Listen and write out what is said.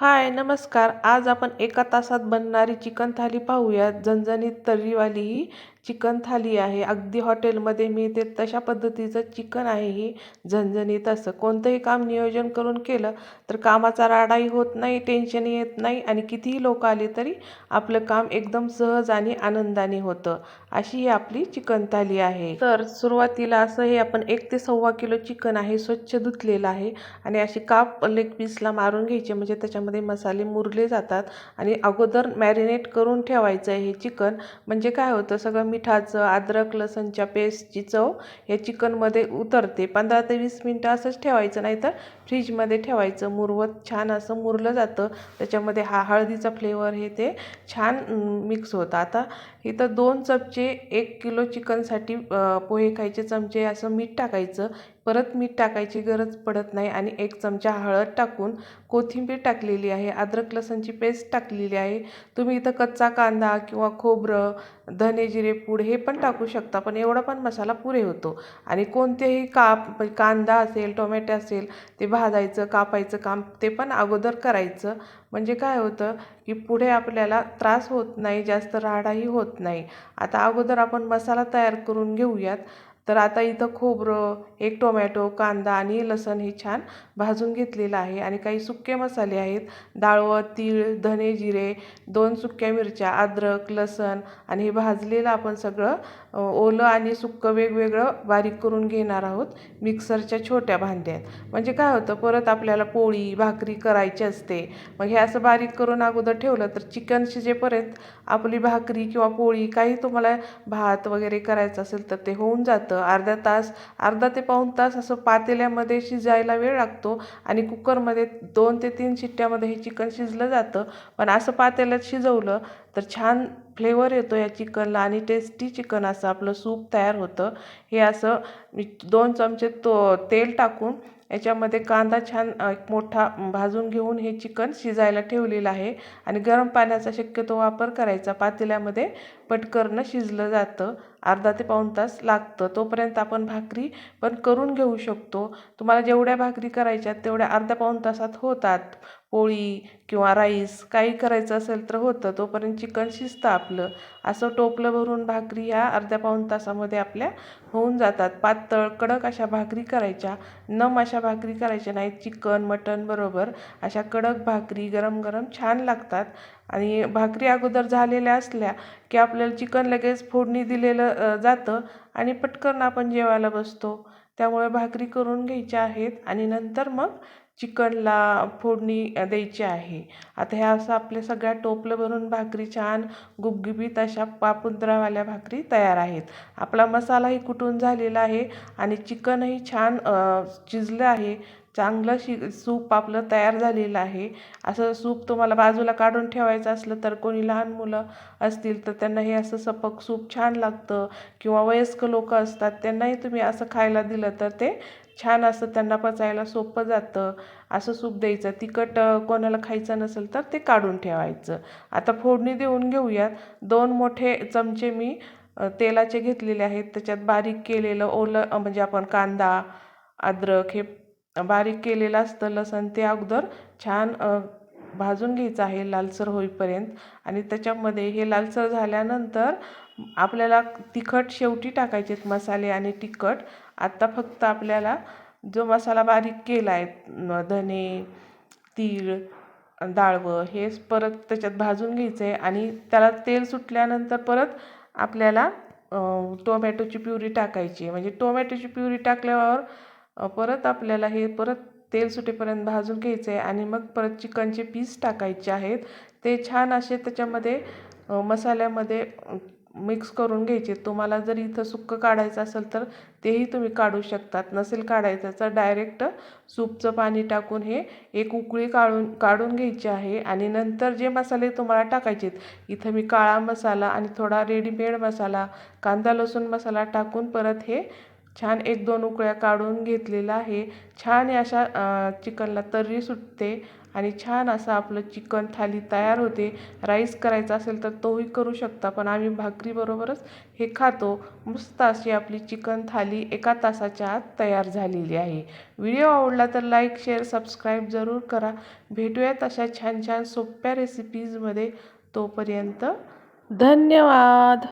हाय नमस्कार. आज आपण एका तासात बनणारी चिकन थाली पाहूया. झणझणीत तर्रीवाली ही चिकन थाली आहे. अगदी हॉटेलमध्ये मिळते तशा पद्धतीचं चिकन आहे ही. झणझणीत असं. कोणतंही काम नियोजन करून केलं तर कामाचा राडाही होत नाही टेन्शन येत नाही आणि कितीही लोक आले तरी आपलं काम एकदम सहज आणि आनंदाने होतं. अशी ही आपली चिकन थाली आहे. तर सुरुवातीला असं हे आपण एक ते सव्वा किलो चिकन आहे स्वच्छ धुतलेलं आहे आणि अशी काप लेग पीसला मारून घ्यायचे. म्हणजे त्याच्यामध्ये मसाले मुरले जातात आणि अगोदर मॅरिनेट करून ठेवायचं आहे हे चिकन. म्हणजे काय होतं? सगळं मिठाचं अद्रक लसणच्या पेस्टची चव या चिकनमध्ये उतरते. पंधरा ते वीस मिनटं असंच ठेवायचं नाही तर फ्रीजमध्ये ठेवायचं. मुरवत छान असं मुरलं जातं. त्याच्यामध्ये हा हळदीचा फ्लेवर हे ते छान मिक्स होतं. आता इथं दोन चमचे एक किलो चिकनसाठी पोहे खायचे चमचे असं मीठ टाकायचं. परत मीठ टाकायची गरज पडत नाही आणि एक चमचा हळद टाकून कोथिंबीर टाकलेली आहे अद्रक लसणची पेस्ट टाकलेली आहे. तुम्ही इथं कच्चा कांदा किंवा खोबरं धने जिरे पूड हे पण टाकू शकता पण एवढा पण मसाला पुरे होतो. आणि कोणतेही काप म्हणजे कांदा असेल टोमॅटो असेल ते भाजायचं कापायचं काम ते पण अगोदर करायचं. म्हणजे काय होतं की पुढे आपल्याला त्रास होत नाही जास्त राडाही होत नाही. आता अगोदर आपण मसाला तयार करून घेऊयात. तर आता इथं खोबरं एक टोमॅटो कांदा आणि लसण हे छान भाजून घेतलेलं आहे. आणि काही सुके मसाले आहेत. डाळवं तीळ धने जिरे दोन सुक्या मिरच्या अद्रक लसण आणि हे भाजलेलं आपण सगळं ओलं आणि सुक्कं वेगवेगळं बारीक करून घेणार आहोत मिक्सरच्या छोट्या भांड्यात. म्हणजे काय होतं परत आपल्याला पोळी भाकरी करायची असते. मग हे असं बारीक करून अगोदर ठेवलं तर चिकन शिजेपर्यंत आपली भाकरी किंवा पोळी काही तुम्हाला भात वगैरे करायचं असेल तर ते होऊन जातं. अर्धा तास अर्धा ते पाऊण तास असं पातेल्यामध्ये शिजायला वेळ लागतो आणि कुकरमध्ये दोन ते तीन शिट्ट्यामध्ये हे चिकन शिजलं जातं. पण असं पातेल्यात शिजवलं तर छान फ्लेवर येतो या चिकनला आणि टेस्टी चिकन असं आपलं सूप तयार होतं. हे असं दोन चमचे तो तेल टाकून याच्यामध्ये कांदा छान एक मोठा भाजून घेऊन हे चिकन शिजायला ठेवलेलं आहे. आणि गरम पाण्याचा शक्यतो वापर करायचा. पातेल्यामध्ये पटकरणं शिजलं जातं. अर्धा ते पाऊण तास लागतं. तोपर्यंत आपण भाकरी पण करून घेऊ शकतो. तुम्हाला जेवढ्या भाकरी करायच्या तेवढ्या अर्ध्या पाऊण तासात होतात. पोळी किंवा राईस काही करायचं असेल तर होतं. तोपर्यंत चिकन शिजतं आपलं. असं टोपलं भरून भाकरी ह्या अर्ध्या पाऊण तासामध्ये आपल्या होऊन जातात. पातळ कडक अशा भाकरी करायच्या. नम अशा भाकरी करायच्या नाहीत. चिकन मटन बरोबर अशा कडक भाकरी गरम गरम छान लागतात. आणि भाकरी अगोदर झालेल्या असल्या की आपल्याला चिकन लगेच फोडणी दिलेलं जातं आणि पटकन आपण जेवायला बसतो. त्यामुळे भाकरी करून घ्यायच्या आहेत आणि नंतर मग चिकनला फोडणी द्यायची आहे. आता ह्या असं आपल्या सगळ्या टोपलं भरून भाकरी छान गुबगुबीत अशा पापुद्रावाल्या भाकरी तयार आहेत. आपला मसालाही कुटून झालेला आहे आणि चिकनही छान शिजलं आहे. चांगलं शि सूप आपलं तयार झालेलं आहे. असं सूप तुम्हाला बाजूला काढून ठेवायचं असलं तर कोणी लहान मुलं असतील तर त्यांना हे असं सपक सूप छान लागतं. किंवा वयस्क लोक असतात त्यांनाही तुम्ही असं खायला दिलं तर ते छान असं त्यांना पचायला सोपं जातं. असं सूप द्यायचं. तिखट कोणाला खायचं नसेल तर ते काढून ठेवायचं. आता फोडणी देऊन घेऊयात. दोन मोठे चमचे मी तेलाचे घेतलेले आहेत. त्याच्यात बारीक केलेलं ओलं म्हणजे आपण कांदा अद्रक हे बारीक केलेलं असतं. लसण ते अगोदर छान भाजून घ्यायचं आहे. लालसर होईपर्यंत. आणि त्याच्यामध्ये हे लालसर झाल्यानंतर आपल्याला तिखट शेवटी टाकायचे मसाले आणि तिखट. आत्ता फक्त आपल्याला जो मसाला बारीक केला आहे धने तीळ डाळवं हे परत त्याच्यात भाजून घ्यायचं आहे आणि त्याला तेल सुटल्यानंतर परत आपल्याला टोमॅटोची प्युरी टाकायची. आहे म्हणजे टोमॅटोची प्युरी टाकल्यावर परत आपल्याला हे परत तेल सुटेपर्यंत भाजून घ्यायचं आहे आणि मग परत चिकनचे पीस टाकायचे आहेत. ते छान असे त्याच्यामध्ये मसाल्यामध्ये मिक्स करून घ्यायचे. तुम्हाला जर इथं सुक्कं काढायचं असेल तर तेही तुम्ही काढू शकतात. नसेल काढायचं तर डायरेक्ट सूपचं पाणी टाकून हे एक उकळी काढून काढून घ्यायची आहे. आणि नंतर जे मसाले तुम्हाला टाकायचे आहेत इथं मी काळा मसाला आणि थोडा रेडीमेड मसाला कांदा लसूण मसाला टाकून परत हे छान एक दोन उकळ्या काढून घेतलेला आहे. छान अशा चिकनला तर्री सुटते. आणि छान असं आपलं चिकन थाली तयार होते. राईस करायचा असेल तर तोही करू शकता पण आम्ही भाकरीबरोबरच हे खातो. मस्त अशी आपली चिकन थाली एका तासाच्या आत तयार झालेली आहे. व्हिडिओ आवडला तर लाईक शेअर सबस्क्राईब जरूर करा. भेटूयात अशा छान छान सोप्या रेसिपीजमध्ये तोपर्यंत. धन्यवाद!